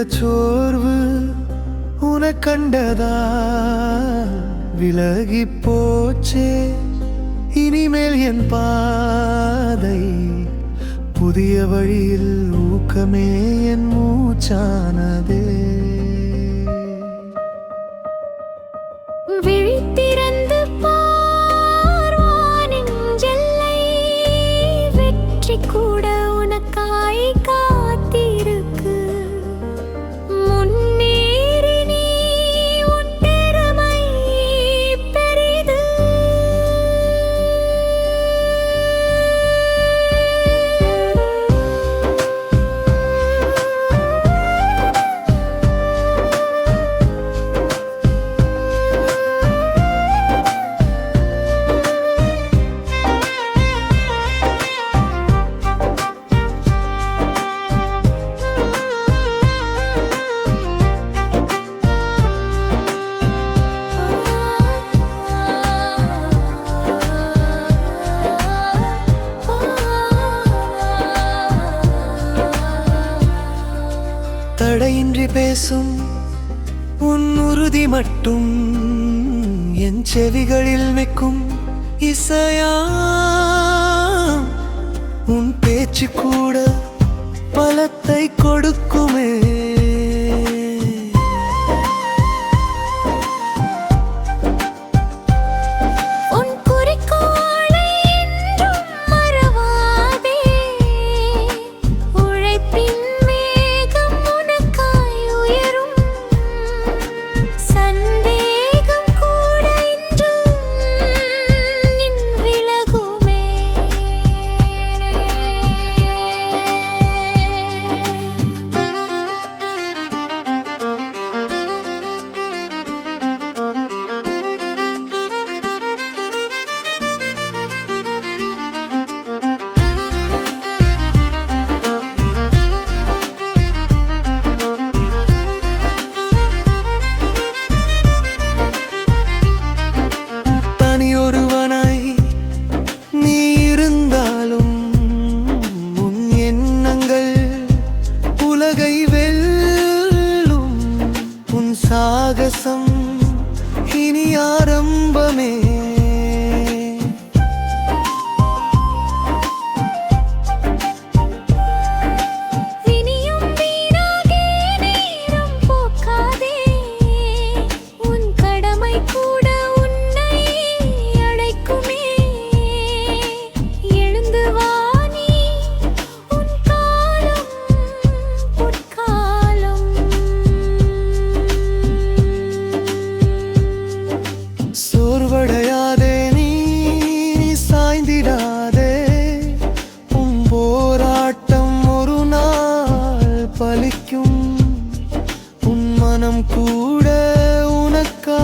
உள்ளிருந்த சோர்வு உன கண்டதா? விலகி போச்சே இனிமேல் என் பாதை. புதிய வழியில் ஊக்கமே என் மூச்சானதே. விழித்திறந்து பார்வானின் ஜெல்லை வெற்றி கூட உனக்காய் கா பேசும் உன் உறுதி மட்டும் என் செவிகளில் நிற்கும் இசையா. உன் பேச்சு கூட பலத்தை கொடுக்கும். சாகசம் இனி ஆரம்பமே. சாயாதே நீ சாய்ந்திடாதே. உன் போராட்டம் ஒரு நாள் பலிக்கும். உன் மனம் கூட உனக்கா